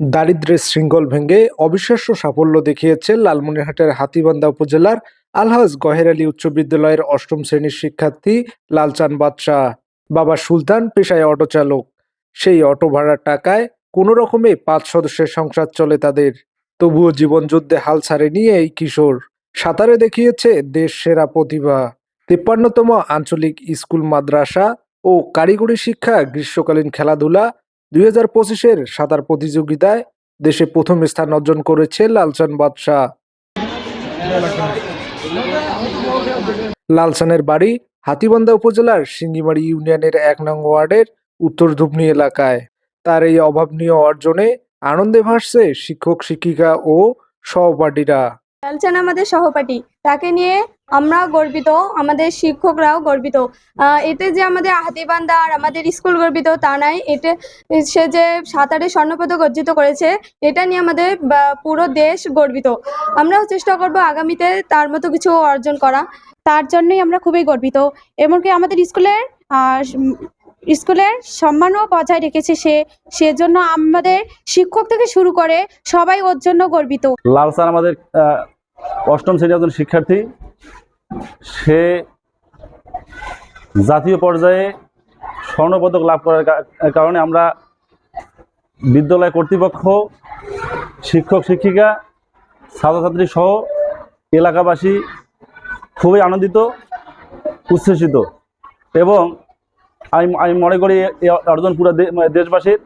দারিদ্র্যের শৃঙ্খল ভেঙে অবিশ্বাস্য সাফল্য দেখিয়েছে লালমনিরহাটের হাতীবান্ধা উপজেলার আলহাজ গহের আলী উচ্চ বিদ্যালয়ের অষ্টম শ্রেণির শিক্ষার্থী লালচান বাদশাহ। বাবা সুলতান পেশায় অটো চালক। সেই অটো ভাড়ার টাকায় কোনো রকমে পাঁচ সদস্যের সংসার চলে তাদের। তবুও জীবনযুদ্ধে হাল ছাড়েনি এই কিশোর। সাঁতারে দেখিয়েছে দেশ সেরা প্রতিভা। তিপ্পান্নতম আঞ্চলিক স্কুল মাদ্রাসা ও কারিগরি শিক্ষা গ্রীষ্মকালীন খেলাধুলা দুই হাজার পঁচিশের সাঁতার প্রতিযোগিতায় দেশে প্রথম স্থান অর্জন করেছে লালচান বাদশাহ। লালচানের বাড়ি হাতিবান্ধা উপজেলার সিঙ্গিমারি ইউনিয়নের এক নং ওয়ার্ডের উত্তর ধুবনি এলাকায়। তার এই অভাবনীয় অর্জনে আনন্দে ভাসছে শিক্ষক, শিক্ষিকা ও সহপাঠীরা। লালচান আমাদের সহপাঠী। তাকে নিয়ে আমরা গর্বিত, আমাদের শিক্ষকরাও গর্বিত। এতে যে আমাদের হাতিবান্ধা আর আমাদের স্কুল গর্বিত তা নাই। এতে সে যে সাঁতারে স্বর্ণপদক অর্জিত করেছে, এটা নিয়ে আমাদের পুরো দেশ গর্বিত। আমরাও চেষ্টা করব আগামীতে তার মতো কিছু অর্জন করা। তার জন্যই আমরা খুবই গর্বিত। এমনকি আমাদের স্কুলের স্কুলের সম্মানও বজায় রেখেছে সে। সেজন্য আমাদের শিক্ষক থেকে শুরু করে সবাই ওর জন্য গর্বিত। লাল স্যার আমাদের অষ্টম শ্রেণির একজন শিক্ষার্থী। সে জাতীয় পর্যায়ে স্বর্ণপদক লাভ করার কারণে আমরা বিদ্যালয় কর্তৃপক্ষ, শিক্ষক, শিক্ষিকা, ছাত্রছাত্রী সহ এলাকাবাসী খুবই আনন্দিত, উচ্ছ্বসিত এবং আমি আমি মনে করি অর্জন পুরো দে- দেশবাসীর।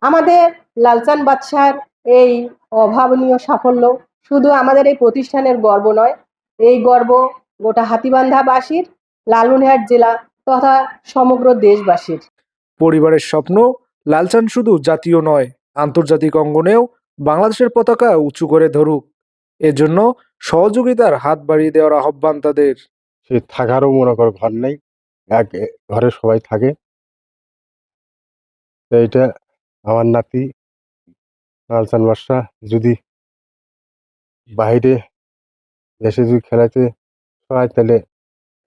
আমাদের লালচান বাদশার এই অভাবনীয় সাফল্য শুধু আমাদের এই প্রতিষ্ঠানের গর্ব নয়, এই গর্ব গোটা হাতিবান্ধাবাসীর লালমনিরহাট জেলা তথা সমগ্র দেশবাসীর। পরিবারের স্বপ্ন লালচান শুধু জাতীয় নয় আন্তর্জাতিক অঙ্গনেও বাংলাদেশের পতাকা উঁচু করে ধরুক। এজন্য সহযোগিতার হাত বাড়িয়ে দেওয়ার আহ্বান তাদের। সে থাকারও মনে কর ঘর নেই এক ঘরে সবাই থাকে। এইটা আমার নাতি লালচান বাদশা যদি বাইরে এসে যদি খেলাতে হয় তাহলে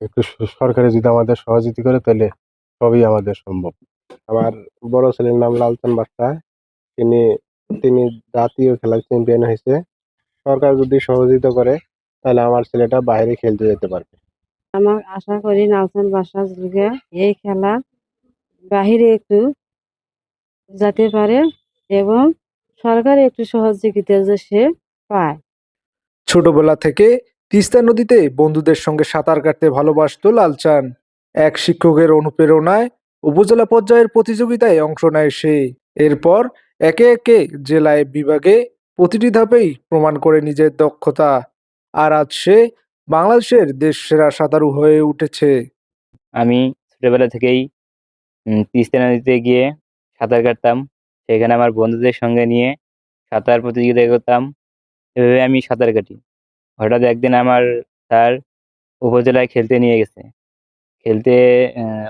একটু সরকারে যদি আমাদের সহযোগিতা করে তাহলে সবই আমাদের সম্ভব। আমার বড় ছেলের নাম লালচান বাদশা তিনি তিনি জাতীয় খেলার চ্যাম্পিয়ন হয়েছে। সরকার যদি সহযোগিতা করে তাহলে আমার ছেলেটা বাইরে খেলতে যেতে পারবে। আমার আশা করি নালসান বাসার যুগে এই খেলা বাহিরে একটু যেতে পারে এবং সরকার একটু সহযোগিতা যে সে পায়। ছোটবেলা থেকে তিস্তা নদীতে বন্ধুদের সঙ্গে সাঁতার কাটতে ভালোবাসতো লালচান। এক শিক্ষকের অনুপ্রেরণায় উপজেলা পর্যায়ের প্রতিযোগিতায় অংশ নেয় সে। এরপর একে একে জেলায় বিভাগে প্রতিটি ধাপেই প্রমাণ করে নিজের দক্ষতা। আর আজ সে বাংলাদেশের দেশ সেরা সাঁতারু হয়ে উঠেছে। আমি ছোটবেলা থেকেই তিস্তা নদীতে গিয়ে সাঁতার কাটতাম। সেখানে আমার বন্ধুদের সঙ্গে নিয়ে সাঁতার প্রতিযোগিতা করতাম। এভাবে আমি সাঁতার কাটি। হঠাৎ একদিন আমার স্যার উপজেলায় খেলতে নিয়ে গেছে। খেলতে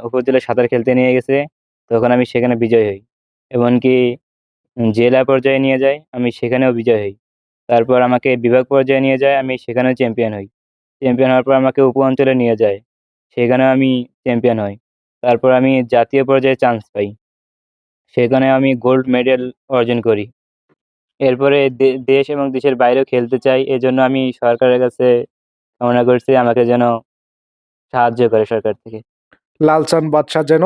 উপজেলায় সাঁতার খেলতে নিয়ে গেছে, তখন আমি সেখানে বিজয় হই। এমনকি জেলা পর্যায়ে নিয়ে যায়, আমি সেখানেও বিজয় হই। তারপর আমাকে বিভাগ পর্যায়ে নিয়ে যায়, আমি সেখানেও চ্যাম্পিয়ন হই। চ্যাম্পিয়ন হওয়ার পর আমাকে উপ অঞ্চলে নিয়ে যায়, সেখানেও আমি চ্যাম্পিয়ন হই। তারপর আমি জাতীয় পর্যায়ে চান্স পাই। সেখানে আমি গোল্ড মেডেল অর্জন করি। এরপরে দেশ এবং দেশের বাইরেও খেলতে চাই, এজন্য আমি সরকারের কাছে কামনা করছি, আমাকে যেন সাহায্য করে সরকার থেকে। লালচান বাদশাহ যেন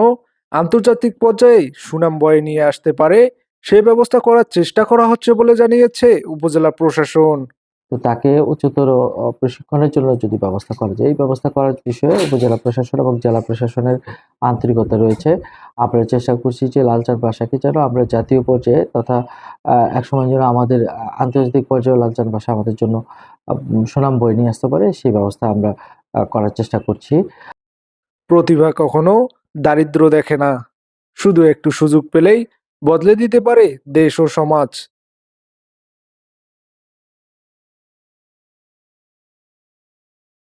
আন্তর্জাতিক পর্যায়ে সুনাম বয়ে নিয়ে আসতে পারে সেই ব্যবস্থা করার চেষ্টা করা হচ্ছে বলে জানিয়েছে উপজেলা প্রশাসন। তো তাকে উচ্চতর প্রশিক্ষণের জন্য যদি ব্যবস্থা করা যায় এই ব্যবস্থা করার বিষয়ে উপজেলা প্রশাসন এবং জেলা প্রশাসনের আন্তরিকতা রয়েছে। আমরা চেষ্টা করছি যে লালচাঁদ বাসাকে যেন আমরা জাতীয় পর্যায়ে তথা আহ, একসময় যেন আমাদের আন্তর্জাতিক পর্যায়ে লালচাঁদ বাসা আমাদের জন্য সুনাম বয়ে নিয়ে আসতে পারে সেই ব্যবস্থা আমরা করার চেষ্টা করছি। প্রতিভা কখনো দারিদ্র দেখে না শুধু একটু সুযোগ পেলেই বদলে দিতে পারে দেশ ও সমাজ।